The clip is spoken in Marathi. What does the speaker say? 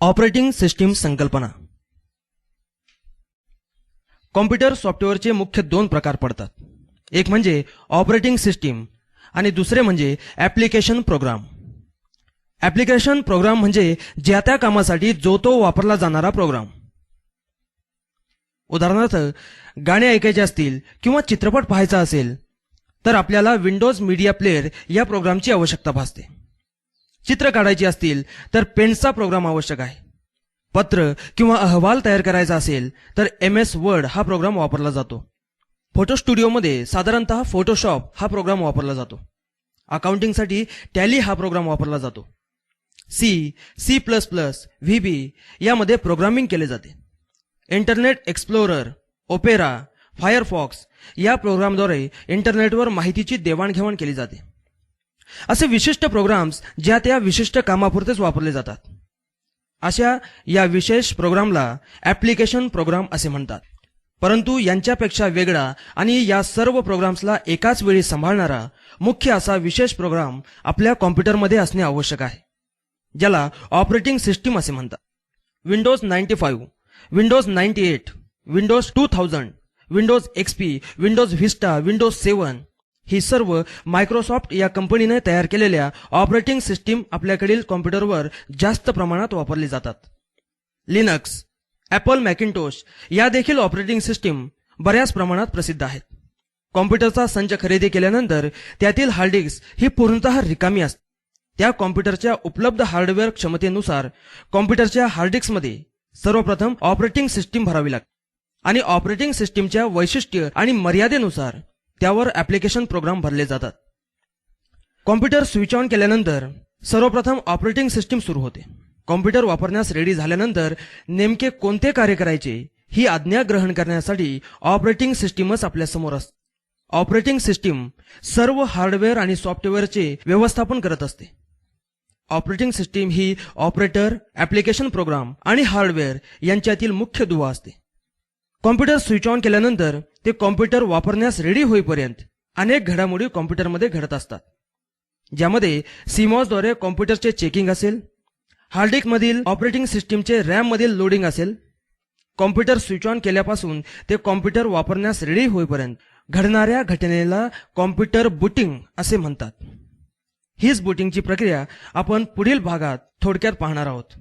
ऑपरेटिंग सिस्टीम संकल्पना. कॉम्प्युटर सॉफ्टवेअरचे मुख्य दोन प्रकार पडतात. एक म्हणजे ऑपरेटिंग सिस्टीम आणि दुसरे म्हणजे ॲप्लिकेशन प्रोग्राम. ॲप्लिकेशन प्रोग्राम म्हणजे ज्या त्या कामासाठी जो तो वापरला जाणारा प्रोग्राम. उदाहरणार्थ गाणे ऐकायचे असतील किंवा चित्रपट पाहायचा असेल तर आपल्याला विंडोज मीडिया प्लेअर या प्रोग्रामची आवश्यकता भासते. चित्र काढायची असतील तर पेंट्सचा प्रोग्राम आवश्यक आहे. पत्र किंवा अहवाल तयार करायचा असेल तर एम एस वर्ड हा प्रोग्राम वापरला जातो. फोटो स्टुडिओमध्ये साधारणतः फोटोशॉप हा प्रोग्राम वापरला जातो. अकाउंटिंगसाठी टॅली हा प्रोग्राम वापरला जातो. C C plus plus V B यामध्ये प्रोग्रामिंग केले जाते. इंटरनेट एक्सप्लोरर ओपेरा फायरफॉक्स या प्रोग्रामद्वारे इंटरनेटवर माहितीची देवाणघेवाण केली जाते. असे विशिष्ट प्रोग्राम्स ज्या त्या विशिष्ट कामापुरतेच वापरले जातात. अशा या विशेष प्रोग्रामला ॲप्लिकेशन प्रोग्राम असे म्हणतात. परंतु यांच्यापेक्षा वेगळा आणि या सर्व प्रोग्राम्सला एकाच वेळी सांभाळणारा मुख्य असा विशेष प्रोग्राम आपल्या कॉम्प्युटरमध्ये असणे आवश्यक आहे. ज्याला ऑपरेटिंग सिस्टीम असे म्हणतात. Windows ninety five Windows ninety eight Windows two thousand Windows XP Windows Vista Windows seven ही सर्व मायक्रोसॉफ्ट या कंपनीने तयार केलेल्या ऑपरेटिंग सिस्टीम आपल्याकडील कॉम्प्युटरवर जास्त प्रमाणात वापरली जातात. लिनक्स ॲपल मॅकिंटोश या देखील ऑपरेटिंग सिस्टीम बऱ्याच प्रमाणात प्रसिद्ध आहेत. कॉम्प्युटरचा संच खरेदी केल्यानंतर त्यातील हार्डडिस्क ही पूर्णतः रिकामी असते. त्या कॉम्प्युटरच्या उपलब्ध हार्डवेअर क्षमतेनुसार कॉम्प्युटरच्या हार्डडिस्कमध्ये सर्वप्रथम ऑपरेटिंग सिस्टीम भरावी लागते. आणि ऑपरेटिंग सिस्टीमच्या वैशिष्ट्य आणि मर्यादेनुसार त्यावर ॲप्लिकेशन प्रोग्राम भरले जातात. कॉम्प्युटर स्विच ऑन केल्यानंतर सर्वप्रथम ऑपरेटिंग सिस्टीम सुरू होते. कॉम्प्युटर वापरण्यास रेडी झाल्यानंतर नेमके कोणते कार्य करायचे ही आज्ञा ग्रहण करण्यासाठी ऑपरेटिंग सिस्टीमच आपल्यासमोर असते ऑपरेटिंग सिस्टीम सर्व हार्डवेअर आणि सॉफ्टवेअरचे व्यवस्थापन करत असते. ऑपरेटिंग सिस्टीम ही ऑपरेटर ॲप्लिकेशन प्रोग्राम आणि हार्डवेअर यांच्यातील मुख्य दुवा असते. कॉम्प्युटर स्विच ऑन केल्यानंतर ते कॉम्प्युटर वापरण्यास रेडी होईपर्यंत अनेक घडामोडी कॉम्प्युटरमध्ये घडत असतात. ज्यामध्ये सीमॉसद्वारे कॉम्प्युटरचे चेकिंग असेल हार्डिकमधील ऑपरेटिंग सिस्टीमचे रॅममधील लोडिंग असेल कॉम्प्युटर स्विच ऑन केल्यापासून ते कॉम्प्युटर वापरण्यास रेडी होईपर्यंत घडणाऱ्या घटनेला कॉम्प्युटर बुटिंग असे म्हणतात. हीच बुटिंगची प्रक्रिया आपण पुढील भागात थोडक्यात पाहणार आहोत.